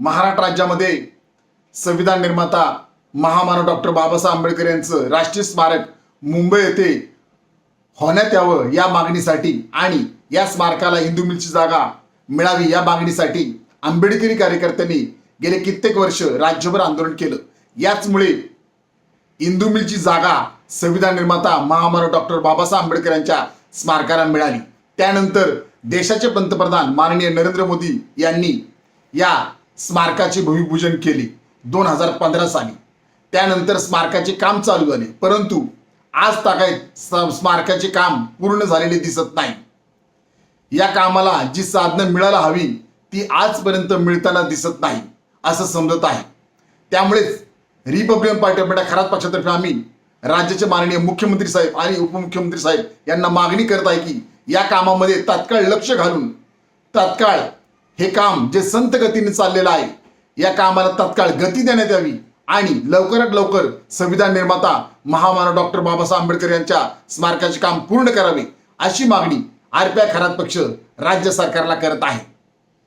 महाराष्ट्र राज्यामध्ये संविधान निर्माता महामानव डॉक्टर बाबासाहेब आंबेडकर यांचं राष्ट्रीय स्मारक मुंबई येथे होण्यात यावं या मागणीसाठी आणि या स्मारकाला हिंदू मिलची जागा मिळावी या मागणीसाठी आंबेडकरी कार्यकर्त्यांनी गेले कित्येक वर्ष राज्यभर आंदोलन केलं. याचमुळे हिंदू मिलची जागा संविधान निर्माता महामानव डॉक्टर बाबासाहेब आंबेडकर यांच्या स्मारकाला मिळाली. त्यानंतर देशाचे पंतप्रधान माननीय नरेंद्र मोदी यांनी या स्मारकाचे भूमिपूजन केले दोन हजार पंधरा साली. त्यानंतर स्मारकाचे काम चालू झाले परंतु आज तागायत स- स्मारकाचे काम पूर्ण झालेले दिसत नाही. या कामाला जी साधनं मिळायला हवी ती आजपर्यंत मिळताना दिसत नाही असं समजत आहे. त्यामुळेच Republican Party of India Kharat पक्षातर्फे आम्ही राज्याचे माननीय मुख्यमंत्री साहेब आणि उपमुख्यमंत्री साहेब यांना मागणी करत आहे की या कामामध्ये तात्काळ लक्ष घालून तात्काळ हे काम जे संत गतीने चाललेलं आहे या कामाला तत्काळ गती देण्यात यावी आणि लवकरात लवकर संविधान निर्माता महामानव डॉक्टर बाबासाहेब आंबेडकर यांच्या स्मारकाचे काम पूर्ण करावे अशी मागणी आरपीआय खरात पक्ष राज्य सरकारला करत आहे.